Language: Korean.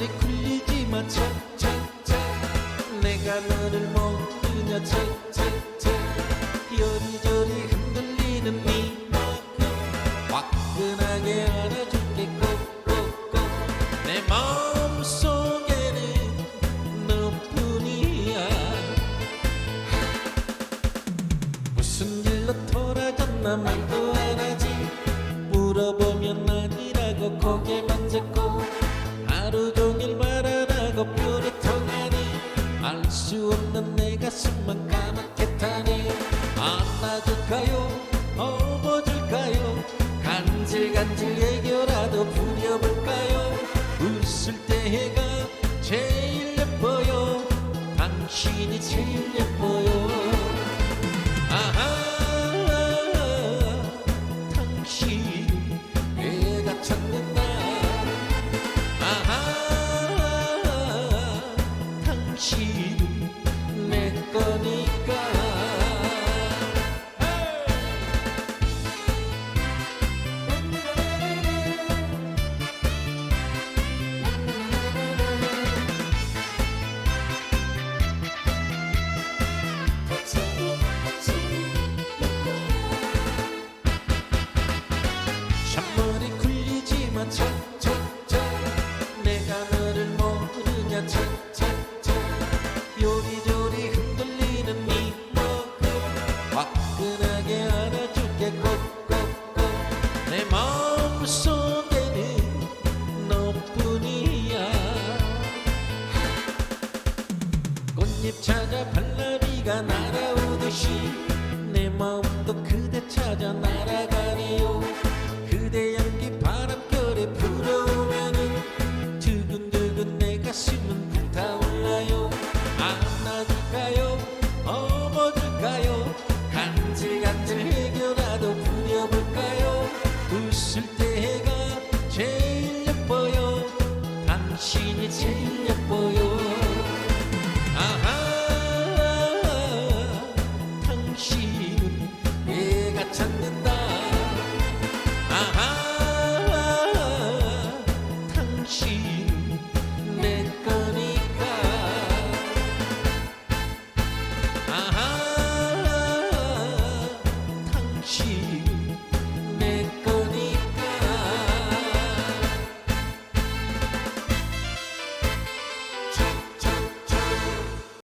마. 차차차. 내가 너를 모르냐 차차차. 요리조리 흔들리는 네 마음 화끈하게 안아줄게. 꼭꼭꼭 내 마음속에는 너뿐이야. 무슨 일로 돌아졌나 말도 안 하지. 물어보면 아니라고 고개만 젓고 하루 종일 말안 하고 뼈를 통하니 알 수 없는 내 가슴만 까맣게 타니 안아줄까요? 업어줄까요? 간질간질 애교라도 부려볼까요? 웃을 때가 제일 예뻐요. 당신이 제일 예뻐요 당 비가 날아오듯이 내 마음도 그대 찾아 날아가네요